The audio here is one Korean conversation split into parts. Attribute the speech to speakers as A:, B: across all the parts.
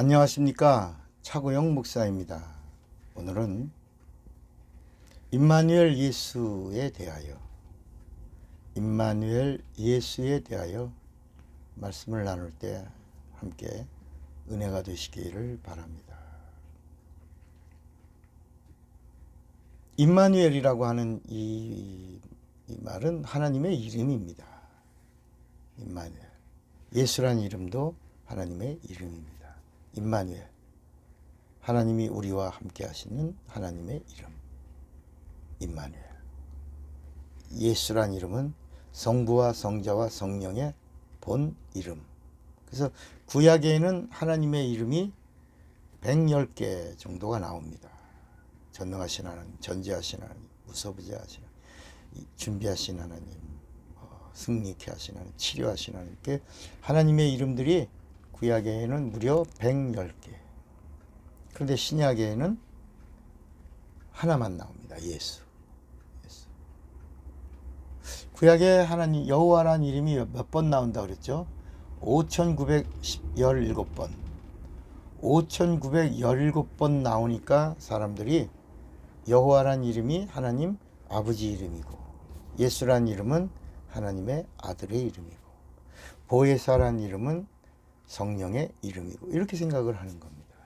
A: 안녕하십니까 차고영 목사입니다. 오늘은 임마누엘 예수에 대하여 임마누엘 예수에 대하여 말씀을 나눌 때 함께 은혜가 되시기를 바랍니다. 임마누엘이라고 하는 이, 이 말은 하나님의 이름입니다. 임마누엘. 예수란 이름도 하나님의 이름입니다. 임마누엘. 하나님이 우리와 함께 하시는 하나님의 이름. 임마누엘. 예수란 이름은 성부와 성자와 성령의 본 이름. 그래서 구약에는 하나님의 이름이 110개 정도가 나옵니다. 전능하신 하나님, 전지하신 하나님, 무서부지 하신 하나님, 준비하신 하나님, 어, 승리케 하신 하나님, 치료하신 하나님. 이렇게 하나님의 이름들이 구약에는 무려 110개. 그런데 신약에는 하나만 나옵니다. 예수. 예수. 구약에 하나님 여호와라는 이름이 몇 번 나온다 그랬죠? 5917번. 5917번 나오니까 사람들이 여호와란 이름이 하나님 아버지 이름이고 예수란 이름은 하나님의 아들의 이름이고 보혜사란 이름은 성령의 이름이고 이렇게 생각을 하는 겁니다.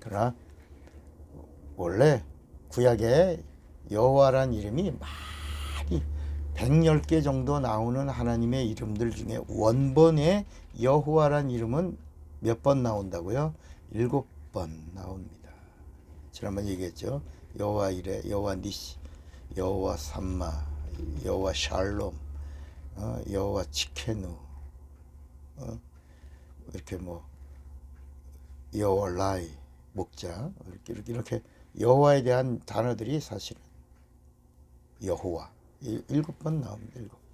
A: 그러나 원래 구약에 여호와란 이름이 많이 110개 정도 나오는 하나님의 이름들 중에 원본의 여호와란 이름은 몇 번 나온다고요? 일곱 번 나옵니다. 지난번 얘기했죠. 여호와 이레, 여호와 니시, 여호와 삼마, 여호와 샬롬, 어, 여호와 치케누, 어, 이렇게 뭐 여호와 라이, 목자 이렇게 이렇게, 이렇게 여호와에 대한 단어들이 사실은 여호와 일- 일곱 번 나옵니다. 일곱 번.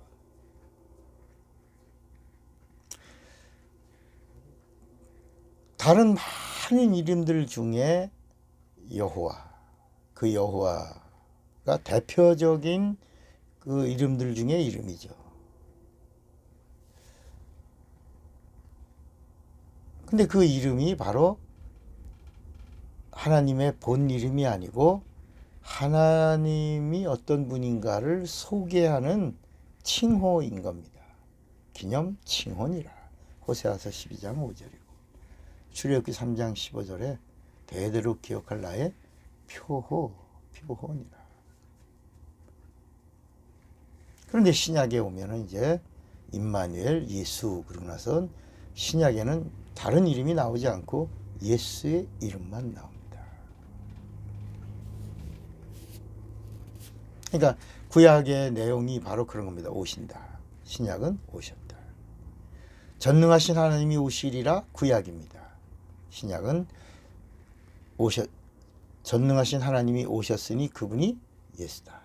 A: 다른 많은 이름들 중에 여호와 그 여호와가 대표적인 그 이름들 중에 이름이죠. 근데 그 이름이 바로 하나님의 본 이름이 아니고 하나님이 어떤 분인가를 소개하는 칭호인 겁니다. 기념 칭호니라. 호세아서 12장 5절이고 출애굽기 3장 15절에 대대로 기억할 나의 표호 표호니라. 그런데 신약에 오면은 이제 임마누엘 예수 그러고 나선 신약에는 다른 이름이 나오지 않고 예수의 이름만 나옵니다. 그러니까 구약의 내용이 바로 그런 겁니다. 오신다. 신약은 오셨다. 전능하신 하나님이 오시리라 구약입니다. 신약은 오셨 전능하신 하나님이 오셨으니 그분이 예수다.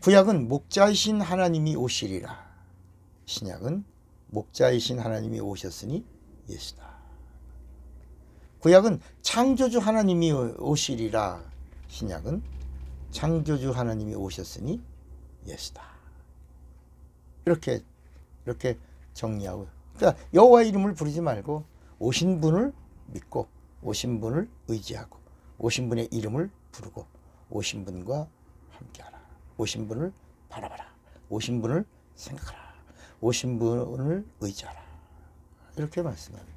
A: 구약은 목자이신 하나님이 오시리라. 신약은 목자이신 하나님이 오셨으니 예수다. 구약은 창조주 하나님이 오시리라. 신약은 창조주 하나님이 오셨으니 예수다. 이렇게 이렇게 정리하고 그러니까 여호와 이름을 부르지 말고 오신 분을 믿고 오신 분을 의지하고 오신 분의 이름을 부르고 오신 분과 함께하라. 오신 분을 바라봐라. 오신 분을 생각하라. 오신 분을 의지하라. 이렇게 말씀합니다.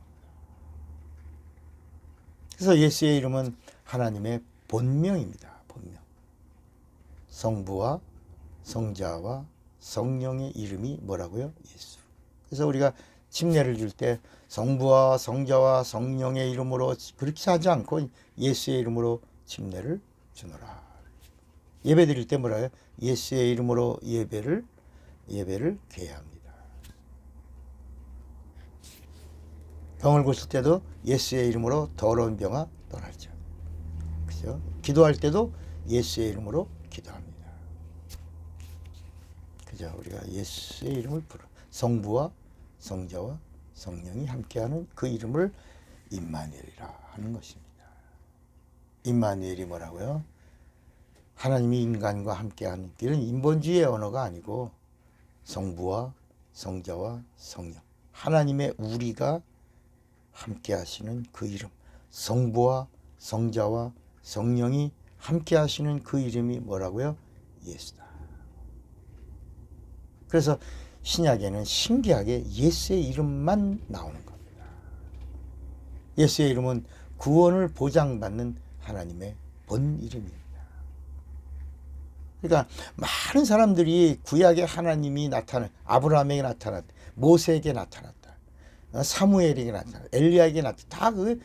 A: 그래서 예수의 이름은 하나님의 본명입니다. 본명. 성부와 성자와 성령의 이름이 뭐라고요? 예수. 그래서 우리가 침례를 줄 때 성부와 성자와 성령의 이름으로 그렇게 하지 않고 예수의 이름으로 침례를 주노라. 예배 드릴 때 뭐라요? 예수의 이름으로 예배를 예배를 드려야 합니다. 병을 고칠 때도 예수의 이름으로 더러운 병아 떠날죠. 그죠? 기도할 때도 예수의 이름으로 기도합니다. 그죠? 우리가 예수의 이름을 부르 성부와 성자와 성령이 함께하는 그 이름을 임마누엘이라 하는 것입니다. 임마누엘이 뭐라고요? 하나님이 인간과 함께하는 길은 인본주의의 언어가 아니고 성부와 성자와 성령 하나님의 우리가 함께 하시는 그 이름 성부와 성자와 성령이 함께 하시는 그 이름이 뭐라고요? 예수다. 그래서 신약에는 신기하게 예수의 이름만 나오는 겁니다. 예수의 이름은 구원을 보장받는 하나님의 본 이름입니다. 그러니까 많은 사람들이 구약의 하나님이 나타나 아브라함에게 나타났다. 모세에게 나타났다. 어, 사무엘에게 나타났다. 엘리야에게 나타났다. 다그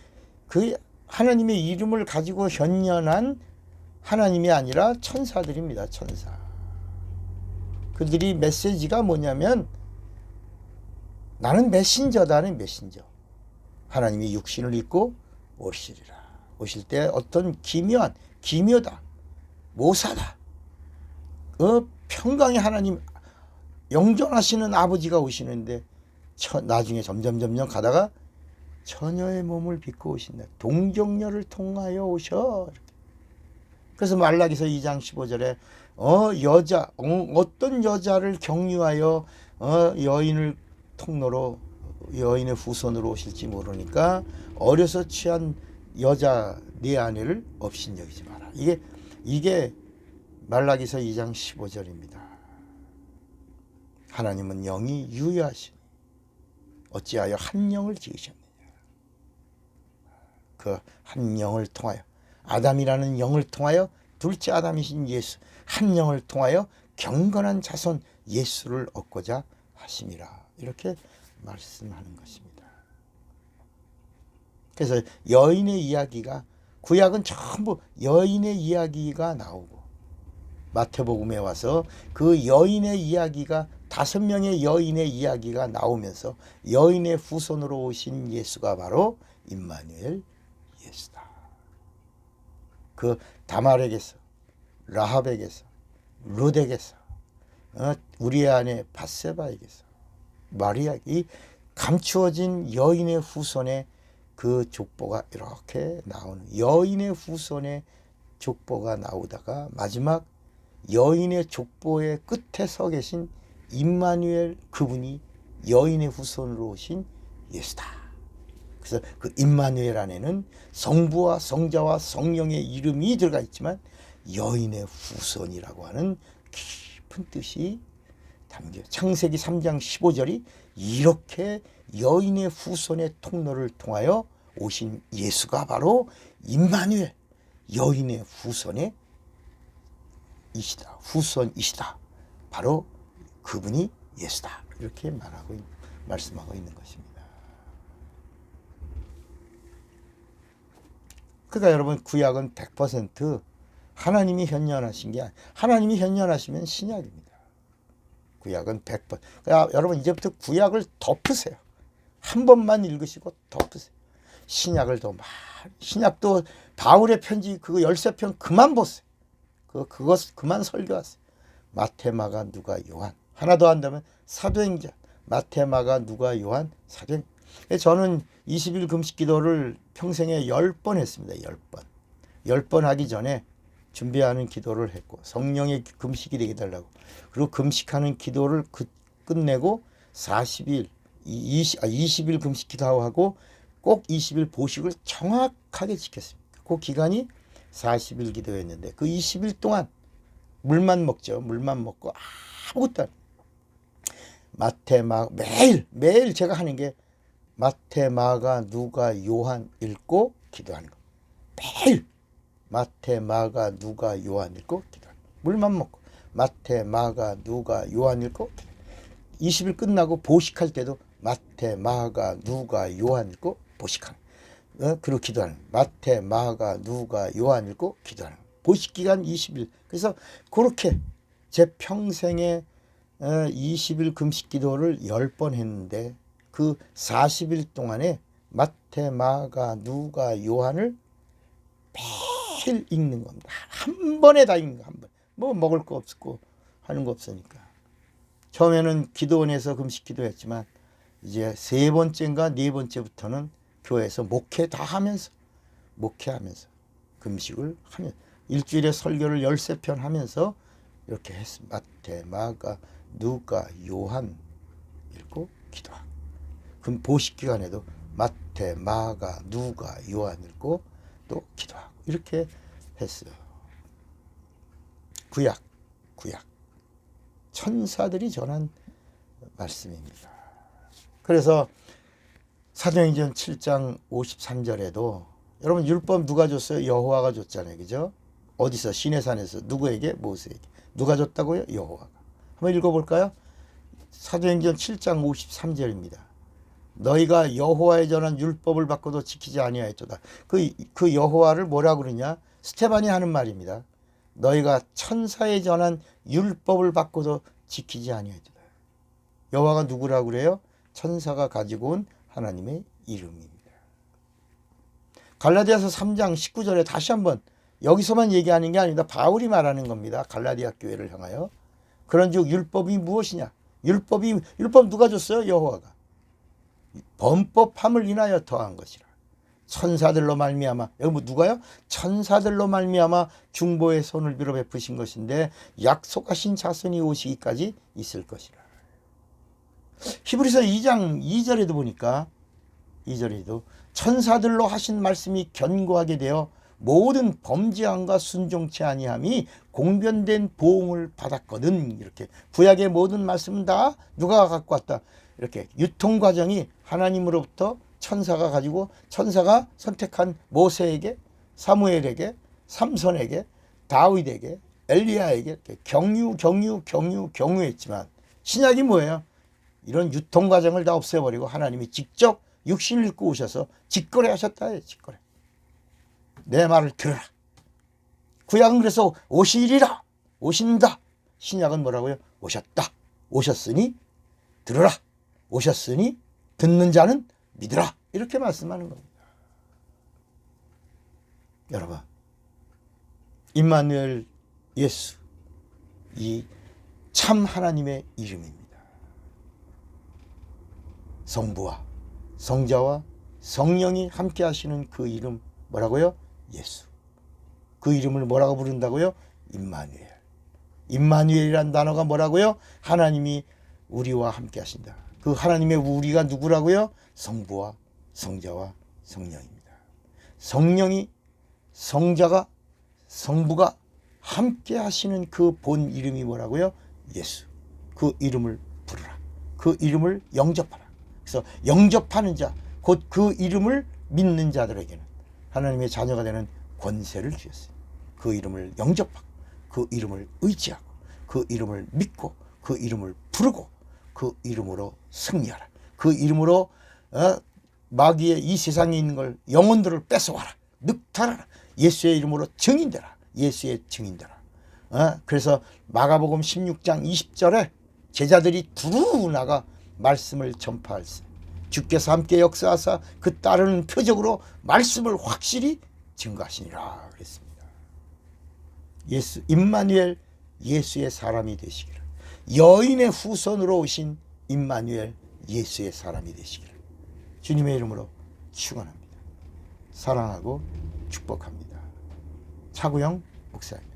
A: 그 하나님의 이름을 가지고 현연한 하나님이 아니라 천사들입니다. 천사. 그들이 메시지가 뭐냐면 나는 메신저다는 메신저. 하나님이 육신을 입고 오시리라. 오실 때 어떤 기묘한 기묘다. 모사다. 어, 평강의 하나님 영존하시는 아버지가 오시는데 처, 나중에 점점 점점 가다가 처녀의 몸을 빚고 오신다. 동정녀를 통하여 오셔. 이렇게. 그래서 말라기서 2장 15절에 어 여자 어, 떤 여자를 경유하여 어 여인을 통로로 여인의 후손으로 오실지 모르니까 어려서 취한 여자 네 아내를 없인 여기지 마라. 이게 이게 말라기서 2장 15절입니다. 하나님은 영이 유효하시니 어찌하여 한 영을 지으셨느냐. 그 한 영을 통하여 아담이라는 영을 통하여 둘째 아담이신 예수 한 영을 통하여 경건한 자손 예수를 얻고자 하심이라 이렇게 말씀하는 것입니다. 그래서 여인의 이야기가 구약은 전부 여인의 이야기가 나오고 마태복음에 와서 그 여인의 이야기가 다섯 명의 여인의 이야기가 나오면서 여인의 후손으로 오신 예수가 바로 임마누엘 예수다. 그 다말에게서 라합에게서 루덱에서 어, 우리 안에 바세바에게서 마리아 이 감추어진 여인의 후손의 그 족보가 이렇게 나오는 여인의 후손의 족보가 나오다가 마지막 여인의 족보의 끝에 서 계신 임마누엘 그분이 여인의 후손으로 오신 예수다. 그래서 그 임마누엘 안에는 성부와 성자와 성령의 이름이 들어가 있지만 여인의 후손이라고 하는 깊은 뜻이 담겨 창세기 3장 15절이 이렇게 여인의 후손의 통로를 통하여 오신 예수가 바로 임마누엘 여인의 후손의 이시다. 후손이시다. 바로 그분이 예수다. 이렇게 말하고 말씀하고 있는 것입니다. 그러니까 여러분 구약은 100% 하나님이 현현하신 게 하나님이 현현하시면 신약입니다. 구약은 100번. 그러니까 여러분 이제부터 구약을 덮으세요. 한 번만 읽으시고 덮으세요. 신약을 더 많이 신약도 바울의 편지 그거 13편 그만 보세요. 그 그것 그만 설교하세요. 마테마가 누가 요한 하나 더 한다면 사도행전 마테마가 누가 요한 사도행 저는 20일 금식 기도를 평생에 10번 했습니다. 10번. 10번 하기 전에 준비하는 기도를 했고 성령의 금식이 되게 달라고 그리고 금식하는 기도를 그, 끝내고 40일 20, 아, 20일 금식 기도하고 꼭 20일 보식을 정확하게 지켰습니다. 그 기간이 40일 기도였는데 그 20일 동안 물만 먹죠. 물만 먹고 아무것도 안 마테마 매일 매일 제가 하는 게 마테마가 누가 요한 읽고 기도하는 거. 매일 마테마가 누가 요한 읽고 기도하는 거. 물만 먹고 마테마가 누가 요한 읽고 20일 끝나고 보식할 때도 마테마가 누가 요한 읽고 보식하는 어? 그리고 기도하는 마태, 마가, 누가, 요한 읽고 기도하는 보식 기간 20일. 그래서 그렇게 제 평생에 어, 20일 금식 기도를 10번 했는데 그 40일 동안에 마태, 마가, 누가, 요한을 매일 읽는 겁니다. 한 번에 다 읽는 거, 한 번. 뭐 먹을 거 없고 하는 거 없으니까. 처음에는 기도원에서 금식 기도했지만 이제 세 번째인가 네 번째부터는 교회에서 목회 다 하면서 목회하면서 금식을 하면 일주일에 설교를 열세 편 하면서 이렇게 했습니다. 마태, 마가, 누가, 요한 읽고 기도하고. 그럼 보식 기간에도 마태, 마가, 누가, 요한 읽고 또 기도하고 이렇게 했어요. 구약, 구약. 천사들이 전한 말씀입니다. 그래서 사도행전 7장 53절에도 여러분 율법 누가 줬어요? 여호와가 줬잖아요. 그죠? 어디서 시내산에서 누구에게? 모세에게. 누가 줬다고요? 여호와가. 한번 읽어 볼까요? 사도행전 7장 53절입니다. 너희가 여호와의 전한 율법을 받고도 지키지 아니하였도다. 그, 그 여호와를 뭐라 그러냐? 스테반이 하는 말입니다. 너희가 천사의 전한 율법을 받고도 지키지 아니하였도다. 여호와가 누구라고 그래요? 천사가 가지고 온 하나님의 이름입니다. 갈라디아서 3장 19절에 다시 한번 여기서만 얘기하는 게 아닙니다. 바울이 말하는 겁니다. 갈라디아 교회를 향하여. 그런즉 율법이 무엇이냐? 율법이 율법 누가 줬어요? 여호와가. 범법함을 인하여 더한 것이라. 천사들로 말미암아 여기 뭐 누가요? 천사들로 말미암아 중보의 손을 빌어 베푸신 것인데 약속하신 자손이 오시기까지 있을 것이라. 히브리서 2장 2절에도 보니까 2절에도 천사들로 하신 말씀이 견고하게 되어 모든 범죄함과 순종치 아니함이 공변된 보응을 받았거든. 이렇게 구약의 모든 말씀은 다 누가 갖고 왔다? 이렇게 유통 과정이 하나님으로부터 천사가 가지고 천사가 선택한 모세에게 사무엘에게 삼손에게 다윗에게 엘리야에게 경유 경유 경유 경유했지만 신약이 뭐예요? 이런 유통 과정을 다 없애버리고 하나님이 직접 육신을 입고 오셔서 직거래 하셨다 직거래 내 말을 들으라. 구약은 그래서 오시리라 오신다. 신약은 뭐라고요? 오셨다. 오셨으니 들으라. 오셨으니 듣는 자는 믿으라. 이렇게 말씀하는 겁니다. 여러분 임마누엘 예수 이 참 하나님의 이름입니다. 성부와 성자와 성령이 함께 하시는 그 이름 뭐라고요? 예수. 그 이름을 뭐라고 부른다고요? 임마누엘. 임마누엘이란 단어가 뭐라고요? 하나님이 우리와 함께 하신다. 그 하나님의 우리가 누구라고요? 성부와 성자와 성령입니다. 성령이 성자가 성부가 함께 하시는 그 본 이름이 뭐라고요? 예수. 그 이름을 부르라. 그 이름을 영접하라. 그래서 영접하는 자, 곧 그 이름을 믿는 자들에게는 하나님의 자녀가 되는 권세를 주셨어요. 그 이름을 영접하고, 그 이름을 의지하고, 그 이름을 믿고, 그 이름을 부르고, 그 이름으로 승리하라. 그 이름으로 어, 마귀의 이 세상에 있는 걸 영혼들을 뺏어와라. 늑탈하라. 예수의 이름으로 증인되라. 예수의 증인되라. 어? 그래서 마가복음 16장 20절에 제자들이 두루 나가 말씀을 전파할세. 주께서 함께 역사하사 그 따르는 표적으로 말씀을 확실히 증거하시니라 그랬습니다. 예수 임마누엘 예수의 사람이 되시기를 여인의 후손으로 오신 임마누엘 예수의 사람이 되시기를 주님의 이름으로 축원합니다. 사랑하고 축복합니다. 차구영 목사입니다.